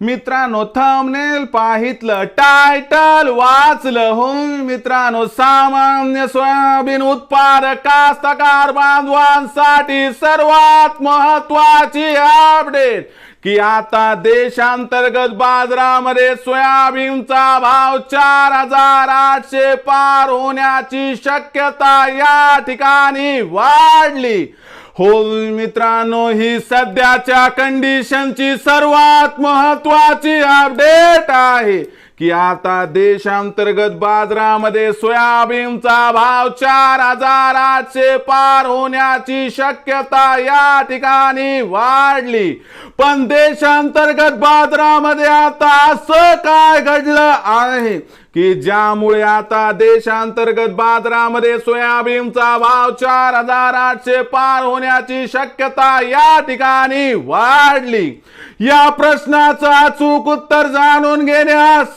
मित्रांनो thumbnail पाहितलं title वाचलं हो मित्रांनो सामान्य सोयाबीन उत्पादक कास्तकार बांधवांसाठी सर्वात महत्वाची अपडेट की आता देशांतर्गत बाजारामध्ये सोयाबीनचा भाव चार हजार आठशे पार होण्याची शक्यता या ठिकाणी वाढली. हो मित्रांनो ही सध्याच्या कंडिशनची सर्वात महत्वाची अपडेट आहे. की आता देशांतर्गत बाजारामध्ये सोयाबीनचा भाव चार हजार आठशे पार होण्याची शक्यता या ठिकाणी वाढली. पण देशांतर्गत बाजारामध्ये आता असं काय घडलं आहे की ज्यामुळे आता देशांतर्गत बाजारामध्ये सोयाबीनचा भाव चार हजार आठशे पार होण्याची शक्यता या ठिकाणी वाढली? या प्रश्नाचं अचूक उत्तर जाणून घेण्यास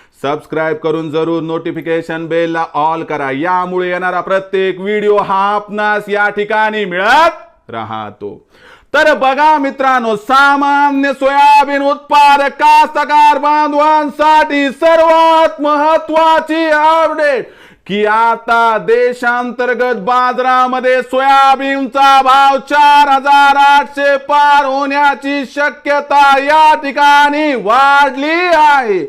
सबस्क्राईब करून जरूर नोटिफिकेशन बेलला ऑल करा. यामुळे येणारा प्रत्येक व्हिडिओ हा आपणास या ठिकाणी मिळत राहतो. तर बघा मित्रांनो सामान्य सोयाबीन उत्पादक कास्तकार बांधवांसाठी सर्वात महत्वाची अपडेट की आता देशांतर्गत बाजारामध्ये सोयाबीनचा भाव चार हजार आठशे पार होण्याची शक्यता या ठिकाणी वाढली आहे.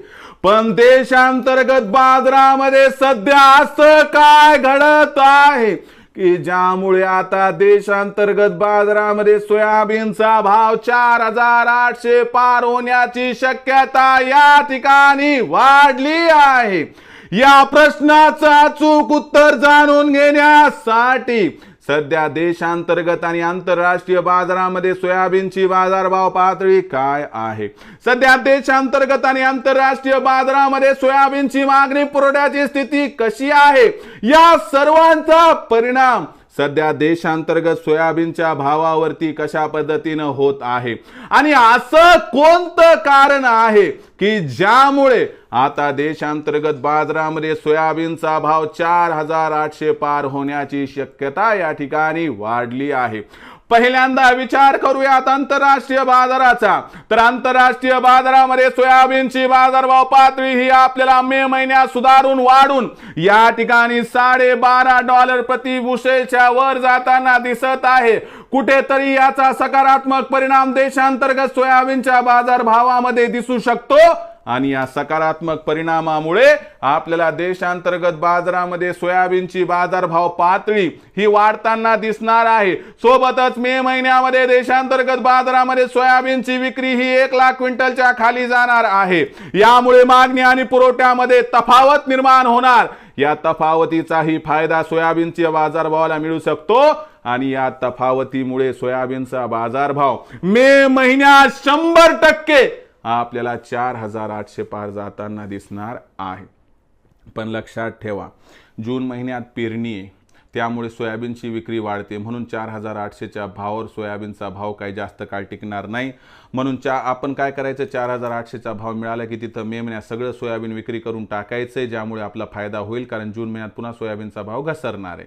पण देशांतर्गत बाजारामध्ये सध्या असं काय घडत आहे? की ज्यामुळे आता देशांतर्गत बाजारामध्ये सोयाबीनचा भाव चार हजार आठशे पार होण्याची शक्यता या ठिकाणी वाढली आहे. या प्रश्नाचं अचूक उत्तर जाणून घेण्यासाठी सध्या देशांतर्गत आणि आंतरराष्ट्रीय बाजारामध्ये सोयाबीनची बाजारभाव पातळी काय आहे? सध्या देशांतर्गत आणि आंतरराष्ट्रीय बाजारामध्ये सोयाबीनची मागणी पुरवठ्याची स्थिती कशी आहे? या सर्वांचा परिणाम सध्या देशांतर्गत सोयाबीनच्या भावावरती कशा पद्धतीनं होत आहे? आणि असं कोणतं कारण आहे की ज्यामुळे आता देशांतर्गत बाजारामध्ये सोयाबीनचा भाव चार हजार आठशे पार होण्याची शक्यता या ठिकाणी वाढली आहे? पहिल्यांदा विचार करूयात आंतरराष्ट्रीय बाजाराचा. तर आंतरराष्ट्रीय बाजारामध्ये सोयाबीनची बाजारभाव पातळी ही आपल्याला मे महिन्यात सुधारून वाढून या ठिकाणी साडेबारा डॉलर प्रति बुशेलच्या वर जाताना दिसत आहे. कुठेतरी याचा सकारात्मक परिणाम देशांतर्गत सोयाबीनच्या बाजारभावामध्ये दिसू शकतो. आणि या सकारात्मक परिणामामुळे आपल्याला देशांतर्गत बाजारामध्ये सोयाबीनची बाजारभाव पातळी ही वाढताना दिसणार आहे. सोबतच मे महिन्यामध्ये देशांतर्गत बाजारामध्ये सोयाबीनची विक्री ही एक लाख क्विंटलच्या खाली जाणार आहे. यामुळे मागणी आणि पुरवठ्यामध्ये तफावत निर्माण होणार. या तफावतीचाही फायदा सोयाबीनच्या बाजारभावाला मिळू शकतो आणि या तफावतीमुळे सोयाबीनचा बाजारभाव मे महिन्यात शंभर टक्के आपल्याला चार हजार आठशे पार जाताना दिसणार आहे. पण लक्षात ठेवा जून महिन्यात पेरणी आहे. त्यामुळे सोयाबीनची विक्री वाढते. म्हणून चार हजार आठशेच्या भावावर सोयाबीनचा भाव काही जास्त काळ टिकणार नाही. म्हणून चा आपण काय करायचं? चार हजार आठशेचा भाव मिळाला की तिथं मे महिन्यात सगळं सोयाबीन विक्री करून टाकायचं आहे ज्यामुळे आपला फायदा होईल कारण जून महिन्यात पुन्हा सोयाबीनचा भाव घसरणार आहे.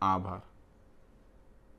આભાર.